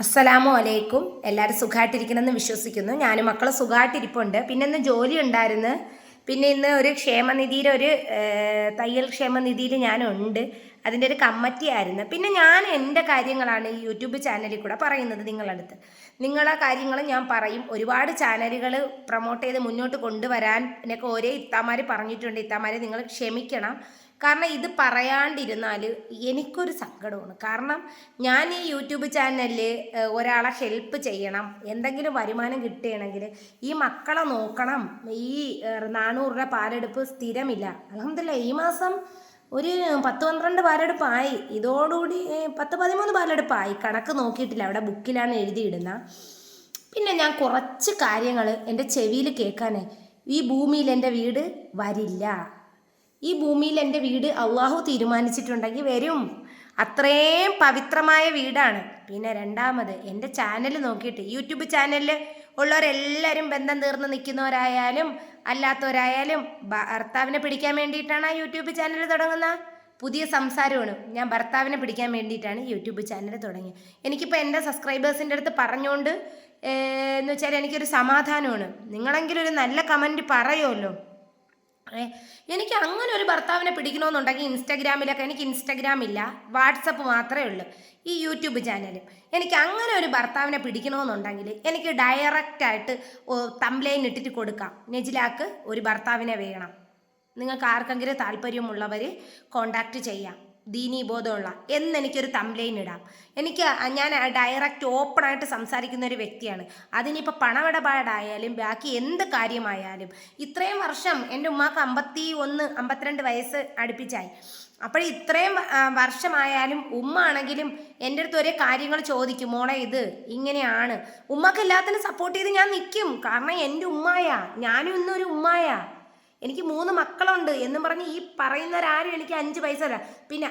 അസ്സലാമു അലൈക്കും. എല്ലാവരും സുഖമായിട്ടിരിക്കണമെന്ന് വിശ്വസിക്കുന്നു. ഞാനും മക്കൾ സുഖമായിട്ടിരിപ്പുണ്ട് പിന്നെ ഇന്ന് ജോലി ഉണ്ടായിരുന്നു. പിന്നെ ഇന്ന് ഒരു ക്ഷേമനിധിയിൽ ഒരു തയ്യൽ ക്ഷേമനിധിയിൽ ഞാനുണ്ട്. അതിന്റെ ഒരു കമ്മിറ്റി ആയിരുന്നു. പിന്നെ ഞാൻ എന്റെ കാര്യങ്ങളാണ് ഈ യൂട്യൂബ് ചാനലിൽ കൂടെ പറയുന്നത് നിങ്ങളടുത്ത്. നിങ്ങളെ കാര്യങ്ങൾ ഞാൻ പറയും. ഒരുപാട് ചാനലുകൾ പ്രൊമോട്ട് ചെയ്ത് മുന്നോട്ട് കൊണ്ടുവരാൻ എന്നൊക്കെ ഒരേ ഇത്താമാർ പറഞ്ഞിട്ടുണ്ട്. ഇത്താമാരെ നിങ്ങൾ ക്ഷമിക്കണം. കാരണം ഇത് പറയാണ്ടിരുന്നാൽ എനിക്കൊരു സങ്കടമാണ്. കാരണം ഞാൻ ഈ യൂട്യൂബ് ചാനലിൽ ഒരാളെ ഹെൽപ്പ് ചെയ്യണം എന്തെങ്കിലും വരുമാനം കിട്ടുകയാണെങ്കിൽ ഈ മക്കളെ നോക്കണം ഈ നാനൂറ് രൂപ പാലെടുപ്പ് സ്ഥിരമില്ല. അലഹമില്ല ഈ മാസം ഒരു പത്ത് പന്ത്രണ്ട് പാലെടുപ്പായി. ഇതോടുകൂടി പത്ത് പതിമൂന്ന് പാലെടുപ്പായി. കണക്ക് നോക്കിയിട്ടില്ല അവിടെ ബുക്കിലാണ് എഴുതിയിടുന്ന. പിന്നെ ഞാൻ കുറച്ച് കാര്യങ്ങൾ എന്റെ ചെവിയിൽ കേൾക്കാൻ ഈ ഭൂമിയിൽ എന്റെ വീട് വരില്ല. ഈ ഭൂമിയിൽ എന്റെ വീട് അള്ളാഹു തീരുമാനിച്ചിട്ടുണ്ടെങ്കിൽ വരും. അത്രയും പവിത്രമായ വീടാണ്. പിന്നെ രണ്ടാമത് എന്റെ ചാനൽ നോക്കിയിട്ട് യൂട്യൂബ് ചാനലിൽ ഉള്ളവരെല്ലാവരും ബന്ധം തീർന്ന് നിൽക്കുന്നവരായാലും അല്ലാത്തവരായാലും ഭർത്താവിനെ പിടിക്കാൻ വേണ്ടിയിട്ടാണ് ആ യൂട്യൂബ് ചാനൽ തുടങ്ങുന്ന പുതിയ സംസാരമാണ്. ഞാൻ ഭർത്താവിനെ പിടിക്കാൻ വേണ്ടിയിട്ടാണ് യൂട്യൂബ് ചാനൽ തുടങ്ങിയത്. എനിക്കിപ്പോൾ എന്റെ സബ്സ്ക്രൈബേഴ്സിന്റെ അടുത്ത് പറഞ്ഞുകൊണ്ട് എന്ന് വെച്ചാൽ എനിക്കൊരു സമാധാനമാണ്. നിങ്ങളെങ്കിലും ഒരു നല്ല കമന്റ് പറയുമല്ലോ. എനിക്ക് അങ്ങനെ ഒരു ഭർത്താവിനെ പിടിക്കണമെന്നുണ്ടെങ്കിൽ ഇൻസ്റ്റാഗ്രാമിലൊക്കെ എനിക്ക് ഇൻസ്റ്റാഗ്രാം ഇല്ല വാട്സപ്പ് മാത്രമേ ഉള്ളൂ ഈ യൂട്യൂബ് ചാനലും. എനിക്ക് അങ്ങനെ ഒരു ഭർത്താവിനെ പിടിക്കണമെന്നുണ്ടെങ്കിൽ എനിക്ക് ഡയറക്റ്റായിട്ട് തംലൈൻ ഇട്ടിട്ട് കൊടുക്കാം. നെജിലാക്ക് ഒരു ഭർത്താവിനെ വേണം. നിങ്ങൾക്ക് ആർക്കെങ്കിലും താല്പര്യമുള്ളവർ കോണ്ടാക്ട് ചെയ്യാം. ദീനീ ബോധമുള്ള എന്നെനിക്കൊരു തംലൈൻ ഇടാം. എനിക്ക് ഞാൻ ഡയറക്റ്റ് ഓപ്പണായിട്ട് സംസാരിക്കുന്ന ഒരു വ്യക്തിയാണ്. അതിനിപ്പോൾ പണമിടപാടായാലും ബാക്കി എന്ത് കാര്യമായാലും ഇത്രയും വർഷം എന്റെ ഉമ്മാക്ക് അമ്പത്തി ഒന്ന് അമ്പത്തിരണ്ട് വയസ്സ് അടുപ്പിച്ചായി. അപ്പോൾ ഇത്രയും വർഷമായാലും ഉമ്മ ആണെങ്കിലും എന്റെ അടുത്ത് ഒരേ കാര്യങ്ങൾ ചോദിക്കും. മോളെ ഇത് ഇങ്ങനെയാണ്. ഉമ്മക്ക് എല്ലാത്തിനും സപ്പോർട്ട് ചെയ്ത് ഞാൻ നിൽക്കും കാരണം എന്റെ ഉമ്മായ. ഞാനും ഇന്നൊരു ഉമ്മായ. എനിക്ക് മൂന്ന് മക്കളുണ്ട് എന്നും പറഞ്ഞ് ഈ പറയുന്നവരാരും എനിക്ക് അഞ്ച് പൈസ തരാം. പിന്നെ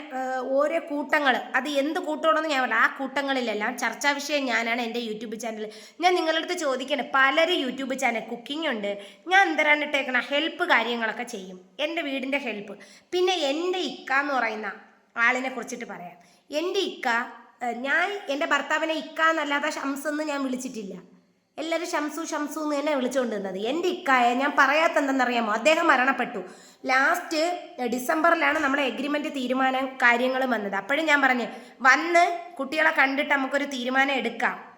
ഓരോ കൂട്ടങ്ങൾ അത് എന്ത് കൂട്ടമാണെന്ന് ഞാൻ പറയാം ആ കൂട്ടങ്ങളിലെല്ലാം ചർച്ചാ വിഷയം ഞാനാണ് എന്റെ യൂട്യൂബ് ചാനൽ ഞാൻ നിങ്ങളുടെ അടുത്ത് ചോദിക്കണേ പലരും യൂട്യൂബ് ചാനൽ കുക്കിംഗ് ഉണ്ട്. ഞാൻ എന്തരാണ് ഇട്ടേക്കണ? ഹെൽപ്പ് കാര്യങ്ങളൊക്കെ ചെയ്യും. എന്റെ വീടിന്റെ ഹെൽപ്പ്. പിന്നെ എന്റെ ഇക്ക എന്ന് പറയുന്ന ആളിനെ കുറിച്ചിട്ട് പറയാം. എന്റെ ഇക്ക ഞാൻ എന്റെ ഭർത്താവിനെ ഇക്ക എന്നല്ലാതെ ഷംസ് ഞാൻ വിളിച്ചിട്ടില്ല. എല്ലാവരും ഷംസു ഷംസു എന്ന് തന്നെ വിളിച്ചുകൊണ്ടിരുന്നത്. എന്റെ ഇക്കായ ഞാൻ പറയാത്ത എന്തെന്നറിയാമോ അദ്ദേഹം മരണപ്പെട്ടു. ലാസ്റ്റ് ഡിസംബറിലാണ് നമ്മളെ എഗ്രിമെന്റ് തീരുമാനം കാര്യങ്ങൾ വന്നത്. അപ്പോഴും ഞാൻ പറഞ്ഞു വന്ന് കുട്ടികളെ കണ്ടിട്ട് നമുക്കൊരു തീരുമാനം എടുക്കാം.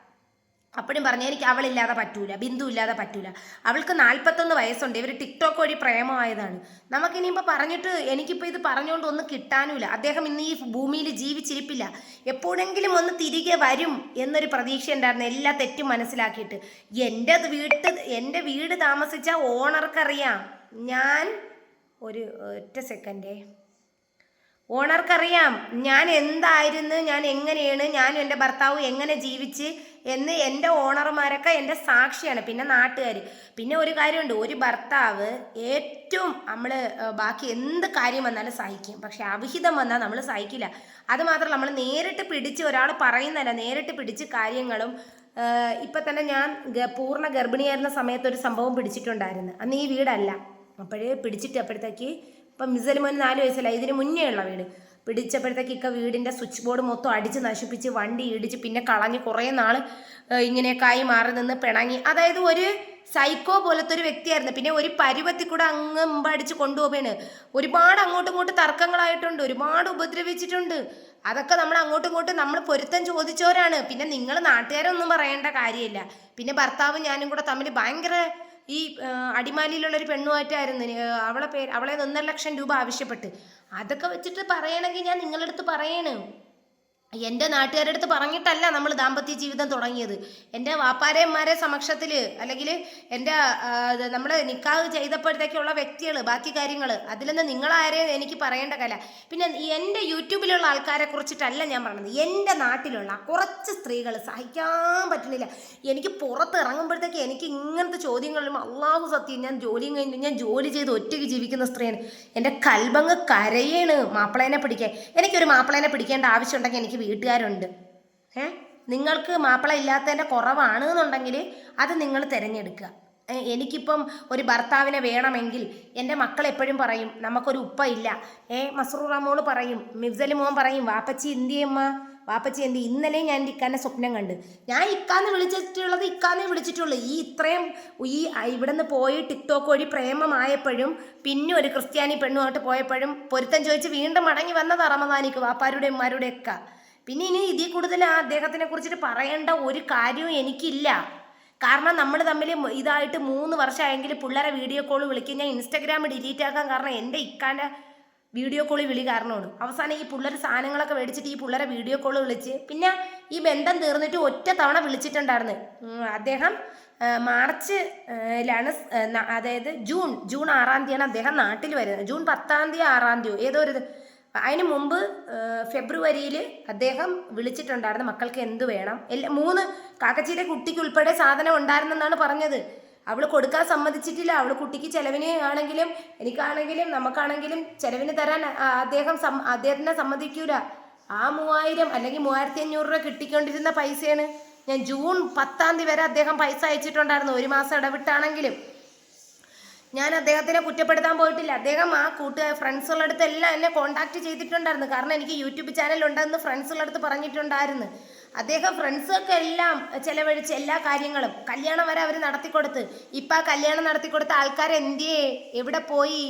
അപ്പോഴും പറഞ്ഞു എനിക്ക് അവളില്ലാതെ പറ്റൂല ബിന്ദു ഇല്ലാതെ പറ്റൂല. അവൾക്ക് നാൽപ്പത്തൊന്ന് വയസ്സുണ്ട് ഇവർ ടിക്ടോക്ക് വഴി പ്രേമമായതാണ്. നമുക്കിനിയിപ്പോൾ പറഞ്ഞിട്ട് എനിക്കിപ്പോൾ ഇത് പറഞ്ഞുകൊണ്ട് ഒന്നും കിട്ടാനുമില്ല. അദ്ദേഹം ഇന്ന് ഈ ഭൂമിയിൽ ജീവിച്ചിരിപ്പില്ല. എപ്പോഴെങ്കിലും ഒന്ന് തിരികെ വരും എന്നൊരു പ്രതീക്ഷ ഉണ്ടായിരുന്നു എല്ലാ തെറ്റും മനസ്സിലാക്കിയിട്ട്. എന്റെ വീട്ട് എന്റെ വീട് താമസിച്ച ഓണർക്കറിയാം. ഞാൻ ഒരു ഒറ്റ സെക്കൻഡേ. ഓണർക്കറിയാം ഞാൻ എന്തായിരുന്നു ഞാൻ എങ്ങനെയാണ് ഞാനും എന്റെ ഭർത്താവും എങ്ങനെ ജീവിച്ച് എന്ന് എന്റെ ഓണർമാരൊക്കെ എന്റെ സാക്ഷിയാണ്. പിന്നെ നാട്ടുകാർ പിന്നെ ഒരു കാര്യമുണ്ട്. ഒരു ഭർത്താവ് ഏറ്റവും നമ്മൾ ബാക്കി എന്ത് കാര്യം വന്നാലും സഹിക്കും. പക്ഷെ അവിഹിതം വന്നാൽ നമ്മൾ സഹിക്കില്ല. അത് മാത്രമല്ല നമ്മൾ നേരിട്ട് പിടിച്ച് ഒരാൾ പറയുന്നതല്ല. നേരിട്ട് പിടിച്ച് കാര്യങ്ങളും ഇപ്പം തന്നെ ഞാൻ പൂർണ ഗർഭിണിയായിരുന്ന സമയത്ത് ഒരു സംഭവം പിടിച്ചിട്ടുണ്ടായിരുന്നു. അന്ന് ഈ വീടല്ല. അപ്പോഴേ പിടിച്ചിട്ട് അപ്പോഴത്തേക്ക് ഇപ്പം മിസലിമോന് നാല് വയസ്സല്ല? ഇതിന് മുന്നേ ഉള്ള വീട്. പിടിച്ചപ്പോഴത്തേക്ക് ഇക്ക വീടിന്റെ സ്വിച്ച് ബോർഡ് മൊത്തം അടിച്ച് നശിപ്പിച്ച് വണ്ടി ഇടിച്ച് പിന്നെ കളഞ്ഞ് കുറേ നാൾ ഇങ്ങനെയൊക്കെയായി മാറി നിന്ന് പിണങ്ങി. അതായത് ഒരു സൈക്കോ പോലത്തെ ഒരു വ്യക്തിയായിരുന്നു. പിന്നെ ഒരു പരുവത്തിൽ കൂടെ അങ്ങ് മുമ്പടിച്ച് കൊണ്ടുപോവാണ് ഒരുപാട് അങ്ങോട്ടും ഇങ്ങോട്ടും തർക്കങ്ങളായിട്ടുണ്ട്. ഒരുപാട് ഉപദ്രവിച്ചിട്ടുണ്ട്. അതൊക്കെ നമ്മൾ അങ്ങോട്ടും ഇങ്ങോട്ടും നമ്മൾ പൊരുത്തം ചോദിച്ചവരാണ്. പിന്നെ നിങ്ങൾ നാട്ടുകാരൊന്നും പറയേണ്ട കാര്യമില്ല. പിന്നെ ഭർത്താവും ഞാനും കൂടെ തമ്മിൽ ഭയങ്കര ഈ അടിമാലിയിലുള്ള ഒരു പെണ്ണുമായിട്ടായിരുന്നു. അവളെ പേര് അവളെ ഒന്നര ലക്ഷം രൂപ ആവശ്യപ്പെട്ട്. അതൊക്കെ വെച്ചിട്ട് പറയണമെങ്കിൽ ഞാൻ നിങ്ങളുടെ അടുത്ത് പറയണ്. എന്റെ നാട്ടുകാരുടെ അടുത്ത് പറഞ്ഞിട്ടല്ല നമ്മൾ ദാമ്പത്യ ജീവിതം തുടങ്ങിയത്. എന്റെ വാപ്പാരന്മാരെ സമക്ഷത്തിൽ അല്ലെങ്കിൽ എന്റെ നമ്മൾ നിക്കാഹ് ചെയ്തപ്പോഴത്തേക്കുള്ള വ്യക്തികൾ ബാക്കി കാര്യങ്ങൾ അതിലൊന്നും നിങ്ങളാരെയും എനിക്ക് പറയേണ്ട കല പിന്നെ എന്റെ യൂട്യൂബിലുള്ള ആൾക്കാരെ കുറിച്ചിട്ടല്ല ഞാൻ പറഞ്ഞത്. എന്റെ നാട്ടിലുള്ള കുറച്ച് സ്ത്രീകൾ സഹിക്കാൻ പറ്റുന്നില്ല. എനിക്ക് പുറത്ത് ഇറങ്ങുമ്പോഴത്തേക്ക് എനിക്ക് ഇങ്ങനത്തെ ചോദ്യങ്ങളും അള്ളാഹു സത്യം ഞാൻ ജോലിയും കഴിഞ്ഞു ഞാൻ ജോലി ചെയ്ത് ഒറ്റയ്ക്ക് ജീവിക്കുന്ന സ്ത്രീയാണ്. എന്റെ കൽബങ്ങ് കരയാണ് മാപ്പിളേനെ പിടിക്കാൻ. എനിക്കൊരു മാപ്പിളേനെ പിടിക്കേണ്ട ആവശ്യമുണ്ടെങ്കിൽ എനിക്ക് വീട്ടുകാരുണ്ട്. ഏ? നിങ്ങൾക്ക് മാപ്പിള ഇല്ലാത്തതിന്റെ കുറവാണ് എന്നുണ്ടെങ്കിൽ അത് നിങ്ങൾ തിരഞ്ഞെടുക്കുക. എനിക്കിപ്പം ഒരു ഭർത്താവിനെ വേണമെങ്കിൽ എന്റെ മക്കൾ എപ്പോഴും പറയും നമുക്കൊരു ഉപ്പ ഇല്ല. ഏ മസ്റൂർ മോൾ പറയും മിഫ്സലി മോൻ പറയും വാപ്പച്ചി എന്തിയമ്മ വാപ്പച്ചി എന്തി ഇന്നലെ ഞാൻ ഇക്കാന്റെ സ്വപ്നം കണ്ട്. ഞാൻ ഇക്കാന്ന് വിളിച്ചിട്ടുള്ളത് ഇക്കാന്നേ വിളിച്ചിട്ടുള്ളൂ. ഈ ഇത്രയും ഈ ഇവിടെ നിന്ന് പോയി ടിക്ടോക്ക് വഴി പ്രേമമായപ്പോഴും പിന്നെ ഒരു ക്രിസ്ത്യാനി പെണ്ണുമായിട്ട് പോയപ്പോഴും പൊരുത്തം ചോദിച്ച് വീണ്ടും മടങ്ങി വന്നതാണ് റമദാനിക്ക് വാപ്പാരുടെ ഉമ്മാരുടെ ഒക്കെ പിന്നെ ഇനി ഇതിൽ കൂടുതൽ ആ അദ്ദേഹത്തിനെ കുറിച്ചിട്ട് പറയേണ്ട ഒരു കാര്യവും എനിക്കില്ല. കാരണം നമ്മൾ തമ്മിൽ ഇതായിട്ട് മൂന്ന് വർഷമായെങ്കിൽ പിള്ളേരെ വീഡിയോ കോൾ വിളിക്കും ഞാൻ ഇൻസ്റ്റാഗ്രാം ഡിലീറ്റ് ആക്കാൻ കാരണം എന്റെ ഇക്കാന്റെ വീഡിയോ കോളിൽ വിളി കാരണമാണ്. അവസാനം ഈ പിള്ളേർ സാധനങ്ങളൊക്കെ മേടിച്ചിട്ട് ഈ പിള്ളേരെ വീഡിയോ കോൾ വിളിച്ച് പിന്നെ ഈ ബന്ധം തീർന്നിട്ട് ഒറ്റ തവണ വിളിച്ചിട്ടുണ്ടായിരുന്നു. അദ്ദേഹം മാർച്ചിലാണ് അതായത് ജൂൺ ജൂൺ ആറാം തീയതിയാണ് അദ്ദേഹം നാട്ടിൽ വരുന്നത്. ജൂൺ പത്താം തീയതി ആറാം തീയതി ഏതോ ഒരു. അതിന് മുമ്പ് ഫെബ്രുവരിയിൽ അദ്ദേഹം വിളിച്ചിട്ടുണ്ടായിരുന്നു മക്കൾക്ക് എന്ത് വേണം. എല്ലാ മൂന്ന് കാക്കച്ചിയുടെ കുട്ടിക്ക് ഉൾപ്പെടെ സാധനം ഉണ്ടായിരുന്നെന്നാണ് പറഞ്ഞത്. അവൾ കൊടുക്കാൻ സമ്മതിച്ചിട്ടില്ല. അവൾ കുട്ടിക്ക് ചെലവിന് ആണെങ്കിലും എനിക്കാണെങ്കിലും നമുക്കാണെങ്കിലും ചെലവിന് തരാൻ അദ്ദേഹം സം അദ്ദേഹത്തിനെ സമ്മതിക്കൂല. ആ മൂവായിരം അല്ലെങ്കിൽ മൂവായിരത്തി അഞ്ഞൂറ് രൂപ കിട്ടിക്കൊണ്ടിരുന്ന പൈസയാണ്. ഞാൻ ജൂൺ പത്താം തീയതി വരെ അദ്ദേഹം പൈസ അയച്ചിട്ടുണ്ടായിരുന്നു. ഒരു മാസം ഇടവിട്ടാണെങ്കിലും. ഞാൻ അദ്ദേഹത്തിനെ കുറ്റപ്പെടുത്താൻ പോയിട്ടില്ല. അദ്ദേഹം ആ കൂട്ടുകാർ ഫ്രണ്ട്സ് അടുത്ത് എല്ലാം എന്നെ കോണ്ടാക്ട് ചെയ്തിട്ടുണ്ടായിരുന്നു. കാരണം എനിക്ക് യൂട്യൂബ് ചാനൽ ഉണ്ടെന്ന് ഫ്രണ്ട്സുകളുടെ അടുത്ത് പറഞ്ഞിട്ടുണ്ടായിരുന്നു. അദ്ദേഹം ഫ്രണ്ട്സൊക്കെ എല്ലാം ചെലവഴിച്ച് എല്ലാ കാര്യങ്ങളും കല്യാണം വരെ അവർ നടത്തിക്കൊടുത്ത്. ഇപ്പം ആ കല്യാണം നടത്തിക്കൊടുത്ത ആൾക്കാർ എന്തിയേ? എവിടെ പോയി?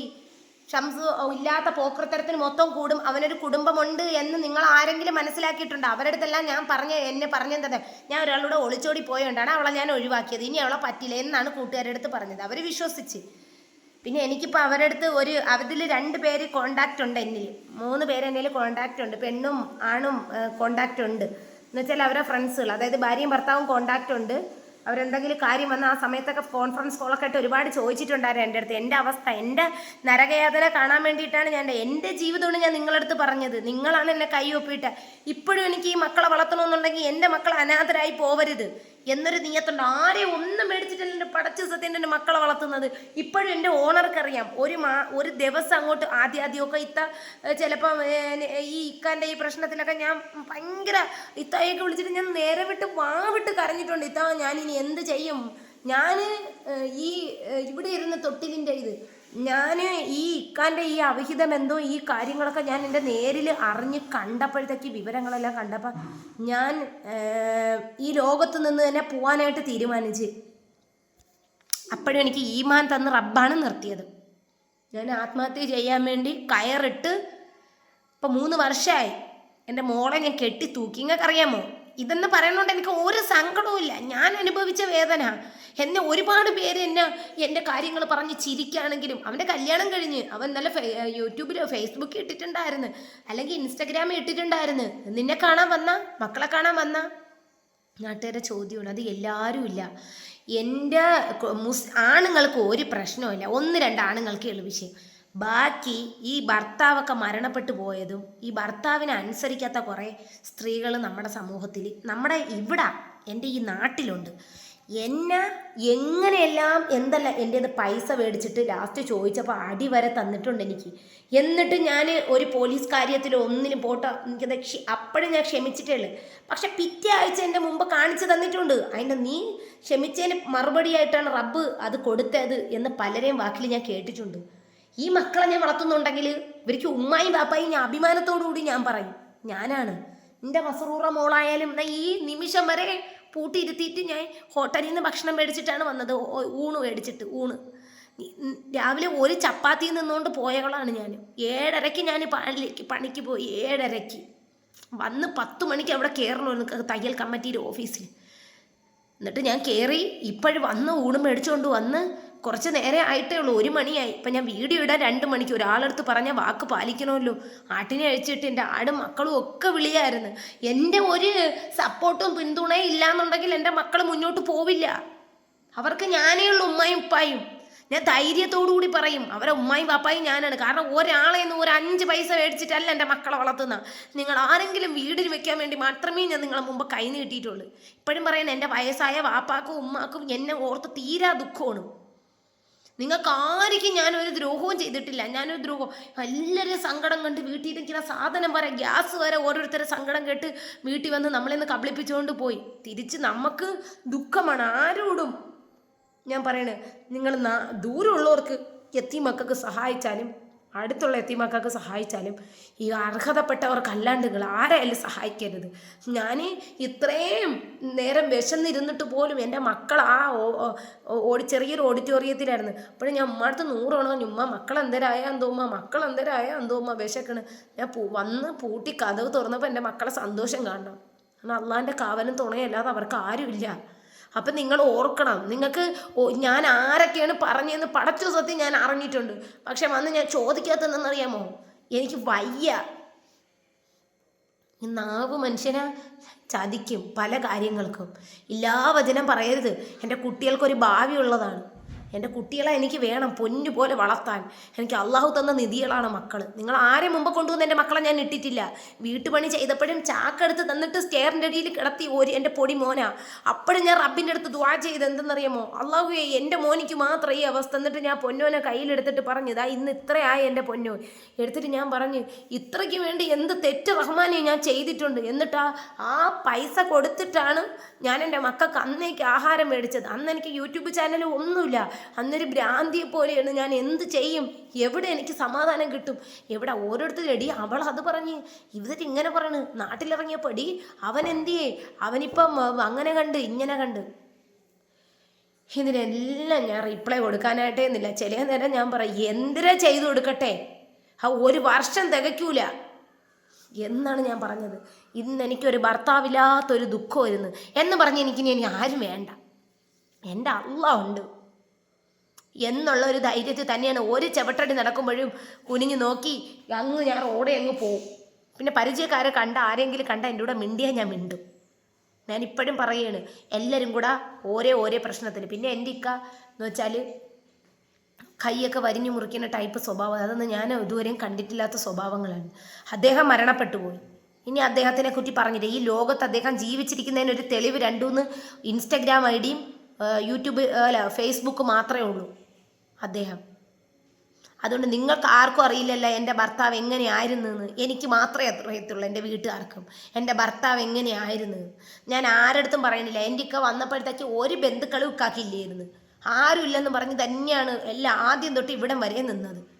ഷംസ് ഇല്ലാത്ത പോക്രത്തരത്തിന് മൊത്തം കൂടും. അവനൊരു കുടുംബമുണ്ട് എന്ന് നിങ്ങൾ ആരെങ്കിലും മനസ്സിലാക്കിയിട്ടുണ്ടോ? അവരുടെ അടുത്തെല്ലാം ഞാൻ പറഞ്ഞ എന്നെ പറഞ്ഞത് ഞാൻ ഒരാളോട് ഒളിച്ചോടി പോയോണ്ടാണ് അവളെ ഞാൻ ഒഴിവാക്കിയത്. ഇനി അവളെ പറ്റില്ല എന്നാണ് കൂട്ടുകാരുടെ അടുത്ത് പറഞ്ഞത്. അവർ വിശ്വസിച്ച്. പിന്നെ എനിക്കിപ്പോൾ അവരുടെ അടുത്ത് ഒരു അതിൽ രണ്ട് പേര് കോണ്ടാക്റ്റ് ഉണ്ട് എന്നിൽ മൂന്ന് പേര് എന്നിൽ കോണ്ടാക്റ്റ് ഉണ്ട്. പെണ്ണും ആണും കോണ്ടാക്റ്റ് ഉണ്ട്. എന്ന് വെച്ചാൽ അവരെ ഫ്രണ്ട്സുകൾ അതായത് ഭാര്യയും ഭർത്താവും കോണ്ടാക്റ്റ് ഉണ്ട്. അവരെന്തെങ്കിലും കാര്യം വന്ന ആ സമയത്തൊക്കെ കോൺഫറൻസ് കോളൊക്കെ ആയിട്ട് ഒരുപാട് ചോദിച്ചിട്ടുണ്ടായിരുന്നു എന്റെ അടുത്ത്. എന്റെ അവസ്ഥ എന്റെ നരകയാതന കാണാൻ വേണ്ടിയിട്ടാണ് ഞാൻ എന്റെ ജീവിതമാണ് ഞാൻ നിങ്ങളടുത്ത് പറഞ്ഞത്. നിങ്ങളാണ് എന്നെ കൈ ഒപ്പിയിട്ട് ഇപ്പോഴും എനിക്ക് ഈ മക്കളെ വളർത്തണമെന്നുണ്ടെങ്കിൽ എന്റെ മക്കൾ അനാഥരായി പോവരുത്. എന്നൊരു നീയത്തുണ്ട്. ആരെയും ഒന്നും മേടിച്ചിട്ടില്ല എന്റെ പടച്ച സത്യം എന്റെ മക്കളെ വളർത്തുന്നത്. ഇപ്പോഴും എന്റെ ഓണർക്കറിയാം. ഒരു മാ ഒരു ദിവസം അങ്ങോട്ട് ആദ്യം ആദ്യമൊക്കെ ഇത്ത ചിലപ്പം ഈ ഇക്കാന്റെ ഈ പ്രശ്നത്തിലൊക്കെ ഞാൻ ഭയങ്കര ഇത്തയൊക്കെ വിളിച്ചിട്ട് ഞാൻ നേരെ വിട്ട് വാവിട്ട് കരഞ്ഞിട്ടുണ്ട്. ഇത്ത ഞാൻ ഇനി എന്ത് ചെയ്യും? ഞാൻ ഈ ഇവിടെ ഇരുന്ന് തൊട്ടിലിന്റെ ഇത് ഞാൻ ഈ ഇക്കാന്റെ ഈ അവിഹിത എന്തോ ഈ കാര്യങ്ങളൊക്കെ ഞാൻ എന്റെ നേരിൽ അറിഞ്ഞ് കണ്ടപ്പോഴത്തേക്ക് വിവരങ്ങളെല്ലാം കണ്ടപ്പോൾ ഞാൻ ഈ ലോകത്ത് നിന്ന് തന്നെ പോവാനായിട്ട് തീരുമാനിച്ച്. അപ്പോഴും എനിക്ക് ഈമാൻ തന്ന് റബ്ബാണ് നിർത്തിയത്. ഞാൻ ആത്മഹത്യ ചെയ്യാൻ വേണ്ടി കയറിട്ട് ഇപ്പം മൂന്ന് വർഷമായി എന്റെ മോളെ ഞാൻ കെട്ടി തൂക്കി നിങ്ങൾക്കറിയാമോ ഇതെന്ന് പറയുന്നതുകൊണ്ട് എനിക്ക് ഒരു സങ്കടവും ഞാൻ അനുഭവിച്ച വേദന. എന്നെ ഒരുപാട് പേര് എന്നെ എന്റെ കാര്യങ്ങൾ പറഞ്ഞ് ചിരിക്കുകയാണെങ്കിലും അവന്റെ കല്യാണം കഴിഞ്ഞ് അവൻ നല്ല യൂട്യൂബിൽ ഫേസ്ബുക്കിൽ ഇട്ടിട്ടുണ്ടായിരുന്നു. അല്ലെങ്കിൽ ഇൻസ്റ്റഗ്രാമിൽ ഇട്ടിട്ടുണ്ടായിരുന്നു. നിന്നെ കാണാൻ വന്ന മക്കളെ കാണാൻ വന്ന. നാട്ടുകാരുടെ ചോദ്യമാണ്. അത് എല്ലാവരും ഇല്ല. എന്റെ മുസ് ആണുങ്ങൾക്ക് ഒരു പ്രശ്നമില്ല ഒന്ന് രണ്ട് ആണുങ്ങൾക്ക് ഉള്ള വിഷയം. ബാക്കി ഈ ഭർത്താവൊക്കെ മരണപ്പെട്ടു പോയതും ഈ ഭർത്താവിനെ അനുസരിക്കാത്ത കുറേ സ്ത്രീകൾ നമ്മുടെ സമൂഹത്തിൽ നമ്മുടെ ഇവിടെ എന്റെ ഈ നാട്ടിലുണ്ട്. എന്നെ? എങ്ങനെയെല്ലാം എന്തല്ല എന്റേത് പൈസ മേടിച്ചിട്ട് ലാസ്റ്റ് ചോദിച്ചപ്പോൾ അടി വരെ തന്നിട്ടുണ്ട് എനിക്ക്. എന്നിട്ട് ഞാൻ ഒരു പോലീസ് കാര്യത്തിൽ ഒന്നിനും പോട്ട എനിക്കത് ക്ഷി അപ്പോഴും ഞാൻ ക്ഷമിച്ചിട്ടേ ഉള്ളൂ. പക്ഷെ പിറ്റേ ആഴ്ച എന്റെ മുമ്പ് കാണിച്ചു തന്നിട്ടുണ്ട്. അതിന്റെ നീ ക്ഷമിച്ചതിന് മറുപടിയായിട്ടാണ് റബ്ബ് അത് കൊടുത്തത് എന്ന് പലരെയും വാക്കിൽ ഞാൻ കേട്ടിട്ടുണ്ട്. ഈ മക്കളെ ഞാൻ വളർത്തുന്നുണ്ടെങ്കിൽ ഇവർക്ക് ഉമ്മായും ബാപ്പായും ഞാൻ അഭിമാനത്തോടു കൂടി ഞാൻ പറയും. ഞാനാണ്. എന്റെ മസറൂറ മോളായാലും ഈ നിമിഷം വരെ പൂട്ടിയിരുത്തിയിട്ട് ഞാൻ ഹോട്ടലിൽ നിന്ന് ഭക്ഷണം മേടിച്ചിട്ടാണ് വന്നത്. ഊണ് മേടിച്ചിട്ട് ഊണ്. രാവിലെ ഒരു ചപ്പാത്തി നിന്നുകൊണ്ട് പോയകളാണ് ഞാൻ. ഏഴരയ്ക്ക് ഞാൻ പണിക്ക് പണിക്ക് പോയി ഏഴരയ്ക്ക്. വന്ന് പത്ത് മണിക്ക് അവിടെ കയറണമായിരുന്നു തയ്യൽ കമ്മിറ്റിയുടെ ഓഫീസിൽ. എന്നിട്ട് ഞാൻ കയറി ഇപ്പോഴും വന്ന് ഊണ് മേടിച്ചുകൊണ്ട് വന്ന് കുറച്ച് നേരെ ആയിട്ടേ ഉള്ളൂ ഒരു മണിയായി. ഇപ്പം ഞാൻ വീഡിയോ ഇടാൻ രണ്ട് മണിക്ക് ഒരാളെടുത്ത് പറഞ്ഞ വാക്ക് പാലിക്കണമല്ലോ. ആട്ടിനെ അഴിച്ചിട്ട് എന്റെ ആടും മക്കളും ഒക്കെ വിളിയായിരുന്നു. എന്റെ ഒരു സപ്പോർട്ടും പിന്തുണയും ഇല്ലാന്നുണ്ടെങ്കിൽ എന്റെ മക്കൾ മുന്നോട്ട് പോവില്ല. അവർക്ക് ഞാനേ ഉള്ളൂ ഉമ്മയും ഉപ്പായും. ഞാൻ ധൈര്യത്തോടു കൂടി പറയും അവരെ ഉമ്മായും പാപ്പായും ഞാനാണ്. കാരണം ഒരാളെ നിന്ന് ഒരു അഞ്ച് പൈസ മേടിച്ചിട്ടല്ല എന്റെ മക്കളെ വളർത്തുന്ന. നിങ്ങൾ ആരെങ്കിലും വീടിന് വെക്കാൻ വേണ്ടി മാത്രമേ ഞാൻ നിങ്ങളെ മുമ്പ് കൈ നീട്ടിയിട്ടുള്ളൂ. ഇപ്പോഴും പറയുന്നത് എന്റെ വയസ്സായ വാപ്പാക്കും ഉമ്മാക്കും എന്നെ ഓർത്ത് തീരാ ദുഃഖമാണ്. നിങ്ങൾക്ക് ആർക്കും ഞാനൊരു ദ്രോഹവും ചെയ്തിട്ടില്ല. ഞാനൊരു ദ്രോഹം. എല്ലാവരും സങ്കടം കണ്ട് വീട്ടിൽ നിൽക്കുന്ന സാധനം വരെ ഗ്യാസ് വരെ ഓരോരുത്തരെ സങ്കടം കേട്ട് വീട്ടിൽ വന്ന് നമ്മളെ നിന്ന് കബളിപ്പിച്ചുകൊണ്ട് പോയി. തിരിച്ച് നമുക്ക് ദുഃഖമാണ്. ആരോടും ഞാൻ പറയണേ നിങ്ങൾ ദൂരമുള്ളവർക്ക് എത്തി മക്കൾക്ക് സഹായിച്ചാലും അടുത്തുള്ള എത്തിമാക്കൾക്ക് സഹായിച്ചാലും ഈ അർഹതപ്പെട്ടവർക്കല്ലാണ്ട് നിങ്ങൾ ആരായാലും സഹായിക്കരുത്? ഞാൻ ഇത്രയും നേരം വിശന്നിരുന്നിട്ട് പോലും എന്റെ മക്കൾ ആ ഓടി ചെറിയൊരു ഓഡിറ്റോറിയത്തിലായിരുന്നു. അപ്പോഴും ഞാൻ ഉമ്മടുത്ത് നൂറോണോ ഉമ്മ മക്കൾ എന്തരായ എന്തോമ്മ മക്കൾ എന്തരായ എന്തോമ്മ വിശക്കണ്. ഞാൻ വന്ന് പൂട്ടി കഥവ് തുറന്നപ്പോൾ എന്റെ മക്കളെ സന്തോഷം കാണണം. കാരണം അള്ളാന്റെ കാവലും തുണയല്ലാതെ അവർക്ക് ആരുമില്ല. അപ്പം നിങ്ങൾ ഓർക്കണം. നിങ്ങൾക്ക് ഞാൻ ആരൊക്കെയാണ് പറഞ്ഞതെന്ന് പടച്ചു സത്യം ഞാൻ അറിഞ്ഞിട്ടുണ്ട്. പക്ഷെ വന്ന് ഞാൻ ചോദിക്കാത്തതെന്നറിയാമോ എനിക്ക് വയ്യ. നാവ് മനുഷ്യനെ ചതിക്കും പല കാര്യങ്ങൾക്കും. എല്ലാ വചനം പറയരുത്. എന്റെ കുട്ടികൾക്കൊരു ഭാവിയുള്ളതാണ്. എന്റെ കുട്ടികളെ എനിക്ക് വേണം പൊന്നു പോലെ വളർത്താൻ. എനിക്ക് അള്ളാഹു തന്ന നിധികളാണ് മക്കൾ നിങ്ങൾ ആരെ മുമ്പ് കൊണ്ടുവന്ന് എന്റെ മക്കളെ ഞാൻ ഇട്ടിട്ടില്ല. വീട്ടുപണി ചെയ്തപ്പോഴും ചാക്കെടുത്ത് തന്നിട്ട് സ്റ്റെയറിന്റെ അടിയിൽ കിടത്തി ഒരു എന്റെ പൊടി മോനാ. അപ്പോഴും ഞാൻ റബ്ബിന്റെ അടുത്ത് ദ്വാ ചെയ്ത് എന്തെന്നറിയാമോ? അള്ളാഹു എന്റെ മോനിക്ക് മാത്രം ഈ അവസ്ഥ. എന്നിട്ട് ഞാൻ പൊന്നോനെ കയ്യിലെടുത്തിട്ട് പറഞ്ഞു ഇതാ ഇന്ന് ഇത്രയായി എന്റെ പൊന്നോ. എടുത്തിട്ട് ഞാൻ പറഞ്ഞു ഇത്രയ്ക്ക് വേണ്ടി എന്ത് തെറ്റ് റഹ്മാനെ ഞാൻ ചെയ്തിട്ടുണ്ട്. എന്നിട്ടാ ആ പൈസ കൊടുത്തിട്ടാണ് ഞാൻ എന്റെ മക്കൾക്ക് അന്നേക്ക് ആഹാരം മേടിച്ചത്. അന്ന് എനിക്ക് യൂട്യൂബ് ചാനൽ ഒന്നുമില്ല. അന്നൊരു ഭ്രാന്തിയെ പോലെയാണ് ഞാൻ എന്ത് ചെയ്യും? എവിടെ എനിക്ക് സമാധാനം കിട്ടും? എവിടെ ഓരോരുത്തരും എടി അവൾ അത് പറഞ്ഞ്. ഇവർ ഇങ്ങനെ പറയണ്. നാട്ടിലിറങ്ങിയപ്പോൾ എടി അവൻ എന്തിയേ അവനിപ്പം അങ്ങനെ കണ്ട് ഇങ്ങനെ കണ്ട്. ഇതിനെല്ലാം ഞാൻ റിപ്ലൈ കൊടുക്കാനായിട്ടേ എന്നില്ല ചില നേരം ഞാൻ പറയും എന്തിനാ ചെയ്തു കൊടുക്കട്ടെ? ആ ഒരു വർഷം തികയ്ക്കൂല. എന്നാണ് ഞാൻ പറഞ്ഞത്. ഇന്ന് എനിക്കൊരു ഭർത്താവില്ലാത്തൊരു ദുഃഖമായിരുന്നു എന്ന് പറഞ്ഞ് എനിക്കിനി ഇനി ആരും വേണ്ട. എന്റെ അള്ള ഉണ്ട്. എന്നുള്ള ഒരു ധൈര്യത്തിൽ തന്നെയാണ് ഒരു ചവിട്ടടി നടക്കുമ്പോഴും കുനിഞ്ഞു നോക്കി അങ്ങ് ഞാൻ ഓടെ അങ്ങ് പോവും. പിന്നെ പരിചയക്കാരെ കണ്ട ആരെങ്കിലും കണ്ട എന്റെ കൂടെ മിണ്ടിയാൽ ഞാൻ മിണ്ടും. ഞാൻ ഇപ്പോഴും പറയാണ് എല്ലാവരും കൂടെ ഓരേ ഓരേ പ്രശ്നത്തിൽ പിന്നെ എന്റെ ഇക്ക എന്ന് വെച്ചാൽ കൈയൊക്കെ വരിഞ്ഞു മുറിക്കുന്ന ടൈപ്പ് സ്വഭാവം. അതൊന്നും ഞാൻ ഇതുവരെയും കണ്ടിട്ടില്ലാത്ത സ്വഭാവങ്ങളാണ്. അദ്ദേഹം മരണപ്പെട്ടു പോയി. ഇനി അദ്ദേഹത്തിനെ കുറ്റി പറഞ്ഞില്ല ഈ ലോകത്ത് അദ്ദേഹം ജീവിച്ചിരിക്കുന്നതിനൊരു തെളിവ് രണ്ടൂന്ന് ഇൻസ്റ്റഗ്രാം ഐ ഡിയും യൂട്യൂബ് അല്ല ഫേസ്ബുക്ക് മാത്രമേ ഉള്ളൂ. അദ്ദേഹം. അതുകൊണ്ട് നിങ്ങൾക്ക് ആർക്കും അറിയില്ലല്ല എന്റെ ഭർത്താവ് എങ്ങനെയായിരുന്നു എന്ന്. എനിക്ക് മാത്രമേ അറിയത്തുള്ളൂ എന്റെ വീട്ടുകാർക്കും. എന്റെ ഭർത്താവ് എങ്ങനെയായിരുന്നു. ഞാൻ ആരടുത്തും പറയണില്ല എന്റെ ഇക്ക വന്നപ്പോഴത്തേക്ക് ഒരു ബന്ധുക്കളും ഇക്കാക്കില്ലായിരുന്നു. ആരും ഇല്ലെന്ന് പറഞ്ഞ് തന്നെയാണ് എല്ലാം ആദ്യം തൊട്ട് ഇവിടം വരെ നിന്നത്.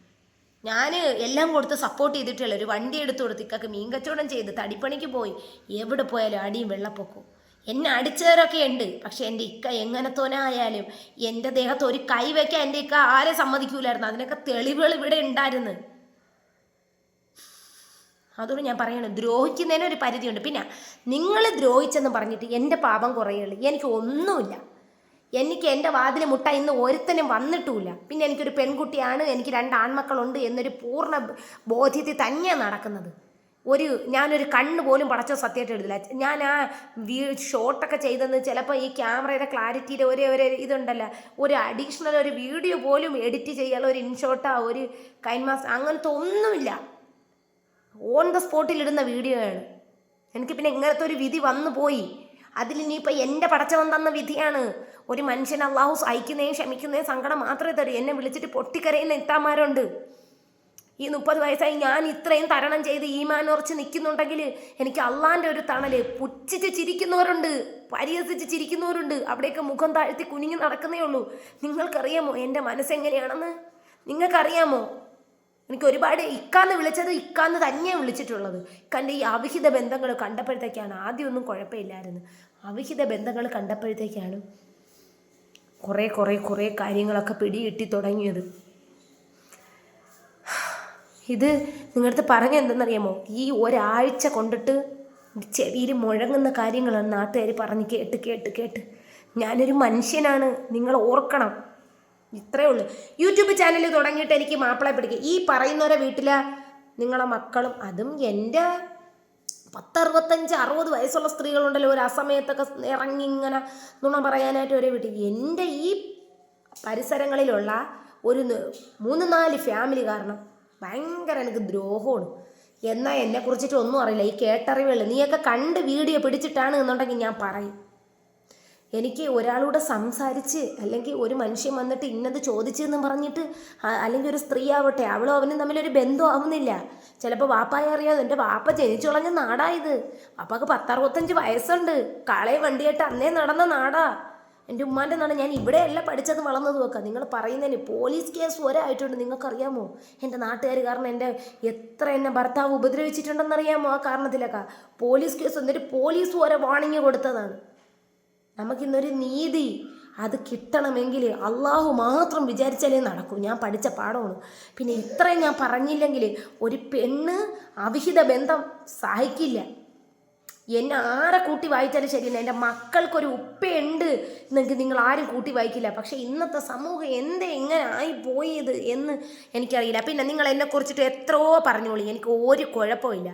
ഞാൻ എല്ലാം കൊടുത്ത് സപ്പോർട്ട് ചെയ്തിട്ടുള്ള ഒരു വണ്ടി എടുത്തു കൊടുത്ത് ഇക്കാക്ക് മീൻ കച്ചവടം ചെയ്ത് തടിപ്പണിക്ക് പോയി. എവിടെ പോയാലും അടിയും വെള്ളപ്പൊക്കവും. എന്നെ അടിച്ചവരൊക്കെ ഉണ്ട്. പക്ഷെ എന്റെ ഇക്ക എങ്ങനത്തോനായാലും എന്റെ ദേഹത്ത് ഒരു കൈ വയ്ക്കാൻ എന്റെ ഇക്ക ആരെ സമ്മതിക്കൂലായിരുന്നു. അതിനൊക്കെ തെളിവുകൾ ഇവിടെ ഉണ്ടായിരുന്നു. അതുകൊണ്ട് ഞാൻ പറയണം ദ്രോഹിക്കുന്നതിന് ഒരു പരിധിയുണ്ട്. പിന്നെ നിങ്ങൾ ദ്രോഹിച്ചെന്ന് പറഞ്ഞിട്ട് എന്റെ പാപം കുറയുള്ളൂ. എനിക്ക് ഒന്നുമില്ല. എനിക്ക് എന്റെ വാതിൽ മുട്ട ഇന്ന് ഒരുത്തനും വന്നിട്ടുമില്ല. പിന്നെ എനിക്കൊരു പെൺകുട്ടിയാണ് എനിക്ക് രണ്ട് ആൺമക്കളുണ്ട് എന്നൊരു പൂർണ ബോധ്യത്തിൽ തന്നെയാണ് നടക്കുന്നത്. ഒരു ഞാനൊരു കണ്ണ് പോലും പടച്ച സത്യമായിട്ട് എടുത്തില്ല ഞാൻ ആ വീ ഷോട്ടൊക്കെ ചെയ്തെന്ന് ചിലപ്പോൾ ഈ ക്യാമറയുടെ ക്ലാരിറ്റിയുടെ ഒരേ ഒരു ഇതുണ്ടല്ലോ. ഒരു അഡീഷണൽ ഒരു വീഡിയോ പോലും എഡിറ്റ് ചെയ്യാനുള്ള ഒരു ഇൻഷോട്ടാ ഒരു കൈൻമാസ് അങ്ങനത്തെ ഒന്നുമില്ല. ഓൺ ദ സ്പോട്ടിൽ ഇടുന്ന വീഡിയോയാണ് എനിക്ക് പിന്നെ ഇങ്ങനത്തെ ഒരു വിധി വന്നു പോയി. അതിൽ ഇനിയിപ്പോൾ എന്റെ പടച്ചവൻ തന്ന വിധിയാണ്. ഒരു മനുഷ്യൻ അള്ളാഹു സഹിക്കുന്നതും ക്ഷമിക്കുന്നതും സങ്കടം മാത്രമേ തരൂ. എന്നെ വിളിച്ചിട്ട് പൊട്ടിക്കരയുന്ന ഇത്താമാരുണ്ട് ഈ മുപ്പത് വയസ്സായി ഞാൻ ഇത്രയും തരണം ചെയ്ത് ഈമാൻ ഉറച്ച് നിൽക്കുന്നുണ്ടെങ്കിൽ എനിക്ക് അള്ളാന്റെ ഒരു തണൽ പുച്ഛിച്ച് ചിരിക്കുന്നവരുണ്ട് പരിഹസിച്ച് ചിരിക്കുന്നവരുണ്ട്. അവിടെയൊക്കെ മുഖം താഴ്ത്തി കുനിഞ്ഞു നടക്കുന്നേ ഉള്ളൂ. നിങ്ങൾക്കറിയാമോ എന്റെ മനസ്സെങ്ങനെയാണെന്ന്? നിങ്ങൾക്കറിയാമോ? എനിക്ക് ഒരുപാട് ഇക്കാന്ന് വിളിച്ചത് ഇക്കാന്ന് തന്നെയാണ് വിളിച്ചിട്ടുള്ളത്. കണ്ട് ഈ അവിഹിത ബന്ധങ്ങൾ കണ്ടപ്പോഴത്തേക്കാണ് ആദ്യമൊന്നും കുഴപ്പമില്ലായിരുന്നു. അവിഹിത ബന്ധങ്ങൾ കണ്ടപ്പോഴത്തേക്കാണ് കുറേ കുറേ കുറേ കാര്യങ്ങളൊക്കെ പിടികിട്ടി തുടങ്ങിയത്. ഇത് നിങ്ങളടുത്ത് പറഞ്ഞ എന്തെന്നറിയാമോ? ഈ ഒരാഴ്ച കൊണ്ടിട്ട് ചെവിയിൽ മുഴങ്ങുന്ന കാര്യങ്ങളാണ് നാട്ടുകാർ പറഞ്ഞ് കേട്ട് കേട്ട് കേട്ട്. ഞാനൊരു മനുഷ്യനാണ്. നിങ്ങൾ ഓർക്കണം. ഇത്രയേ ഉള്ളൂ. യൂട്യൂബ് ചാനൽ തുടങ്ങിയിട്ട് എനിക്ക് മാപ്പിളെ പിടിക്കുക ഈ പറയുന്നവരെ വീട്ടിലെ നിങ്ങളെ മക്കളും അതും എന്റെ പത്തറുപത്തഞ്ച് അറുപത് വയസ്സുള്ള സ്ത്രീകളുണ്ടല്ലോ. ഒരു അസമയത്തൊക്കെ ഇറങ്ങി ഇങ്ങനെ നുണ പറയാനായിട്ട് ഒരു വീട്ടിൽ. എന്റെ ഈ പരിസരങ്ങളിലുള്ള ഒരു മൂന്ന് നാല് ഫാമിലി കാരണം ഭയങ്കര എനിക്ക് ദ്രോഹമാണ്. എന്നാൽ എന്നെ കുറിച്ചിട്ട് ഒന്നും അറിയില്ല. ഈ കേട്ടറിവുകൾ നീയൊക്കെ കണ്ട് വീഡിയോ പിടിച്ചിട്ടാണ് എന്നുണ്ടെങ്കിൽ ഞാൻ പറയും. എനിക്ക് ഒരാളോട് സംസാരിച്ച് അല്ലെങ്കിൽ ഒരു മനുഷ്യൻ വന്നിട്ട് ഇന്നത് ചോദിച്ചെന്ന് പറഞ്ഞിട്ട് അല്ലെങ്കിൽ ഒരു സ്ത്രീ ആവട്ടെ അവളും അവനും തമ്മിലൊരു ബന്ധം ആവുന്നില്ല. ചിലപ്പോൾ വാപ്പായ അറിയാതെ എന്റെ വാപ്പ ജനിച്ചു കളഞ്ഞ നാടാ ഇത്. വാപ്പാക്ക് പത്തറുപത്തഞ്ച് വയസ്സുണ്ട്. കാളയെ വണ്ടിയായിട്ട് അന്നേ നടന്ന നാടാ. എന്റെ ഉമ്മാന്റെ നാട് ഞാൻ ഇവിടെയല്ല പഠിച്ചത് വളർന്നത് വെക്കുക നിങ്ങൾ പറയുന്നതിന് പോലീസ് കേസ് ഒരായിട്ടുണ്ട് നിങ്ങൾക്കറിയാമോ? എന്റെ നാട്ടുകാർ കാരണം എന്റെ എത്ര എന്നെ ഭർത്താവ് ഉപദ്രവിച്ചിട്ടുണ്ടെന്നറിയാമോ ആ കാരണത്തിലൊക്കെ? പോലീസ് കേസ് എന്നിട്ട് പോലീസ് വരെ വാണിങ് കൊടുത്തതാണ്. നമുക്കിന്നൊരു നീതി അത് കിട്ടണമെങ്കിൽ അള്ളാഹു മാത്രം വിചാരിച്ചാലേ നടക്കൂ. ഞാൻ പഠിച്ച പാഠമാണ്. പിന്നെ ഇത്രയും ഞാൻ പറഞ്ഞില്ലെങ്കിൽ ഒരു പെണ്ണ് അവിഹിത ബന്ധം സഹിക്കില്ല. എന്നെ ആരെ കൂട്ടി വായിച്ചാലും ശരിയല്ല എന്റെ മക്കൾക്കൊരു ഉപ്പയുണ്ട് എന്നെങ്കിൽ നിങ്ങൾ ആരും കൂട്ടി വായിക്കില്ല. പക്ഷേ ഇന്നത്തെ സമൂഹം എന്തേ എങ്ങനെ ആയി എന്ന് എനിക്കറിയില്ല. പിന്നെ നിങ്ങൾ എന്നെക്കുറിച്ചിട്ട് എത്രയോ പറഞ്ഞോളി. എനിക്ക് ഒരു കുഴപ്പമില്ല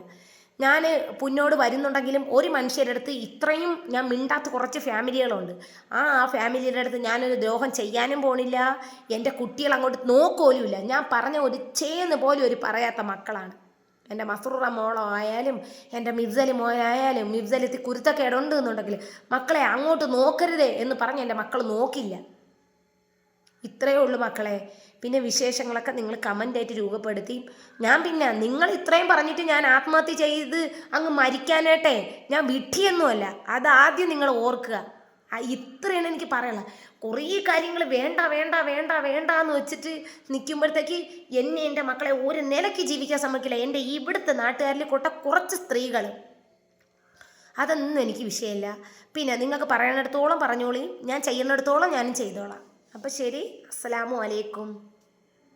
ഞാൻ പുന്നോട് വരുന്നുണ്ടെങ്കിലും ഒരു മനുഷ്യരുടെ അടുത്ത് ഇത്രയും ഞാൻ മിണ്ടാത്ത കുറച്ച് ഫാമിലികളുണ്ട്. ആ ആ ഫാമിലിയുടെ അടുത്ത് ഞാനൊരു ദ്രോഹം ചെയ്യാനും പോണില്ല. എന്റെ കുട്ടികൾ അങ്ങോട്ട് നോക്കുപോലുമില്ല ഞാൻ പറഞ്ഞ ഒരു ചേന്ന് പോലും ഒരു പറയാത്ത മക്കളാണ്. എന്റെ മസറൂറ മോളായാലും എന്റെ മിഫ്സലി മോനായാലും മിഫ്സലത്തിൽ കുരുത്തക്കേടുണ്ട് എന്നുണ്ടെങ്കിൽ മക്കളെ അങ്ങോട്ട് നോക്കരുതേ എന്ന് പറഞ്ഞ് എന്റെ മക്കൾ നോക്കില്ല. ഇത്രയേ ഉള്ളൂ മക്കളെ. പിന്നെ വിശേഷങ്ങളൊക്കെ നിങ്ങൾ കമന്റായിട്ട് രൂപപ്പെടുത്തി. ഞാൻ പിന്നെ നിങ്ങൾ ഇത്രയും പറഞ്ഞിട്ട് ഞാൻ ആത്മഹത്യ ചെയ്ത് അങ്ങ് മരിക്കാനായിട്ടെ ഞാൻ വിട്ടിയൊന്നുമല്ല. അതാദ്യം നിങ്ങൾ ഓർക്കുക. ഇത്രയാണ് എനിക്ക് പറയാനുള്ളത്. കുറേ കാര്യങ്ങൾ വേണ്ട വേണ്ട വേണ്ട വേണ്ട എന്ന് വെച്ചിട്ട് നിൽക്കുമ്പോഴത്തേക്ക് എന്നെ എന്റെ മക്കളെ ഒരു നിലയ്ക്ക് ജീവിക്കാൻ സമ്മതിക്കില്ല. എന്റെ ഇവിടുത്തെ നാട്ടുകാരിൽ കൊട്ട കുറച്ച് സ്ത്രീകൾ. അതൊന്നും എനിക്ക് വിഷയമില്ല. പിന്നെ നിങ്ങൾക്ക് പറയുന്നിടത്തോളം പറഞ്ഞോളി. ഞാൻ ചെയ്യുന്നിടത്തോളം ഞാനും ചെയ്തോളാം. അപ്പം ശരി. അസ്സലാമു അലൈക്കും.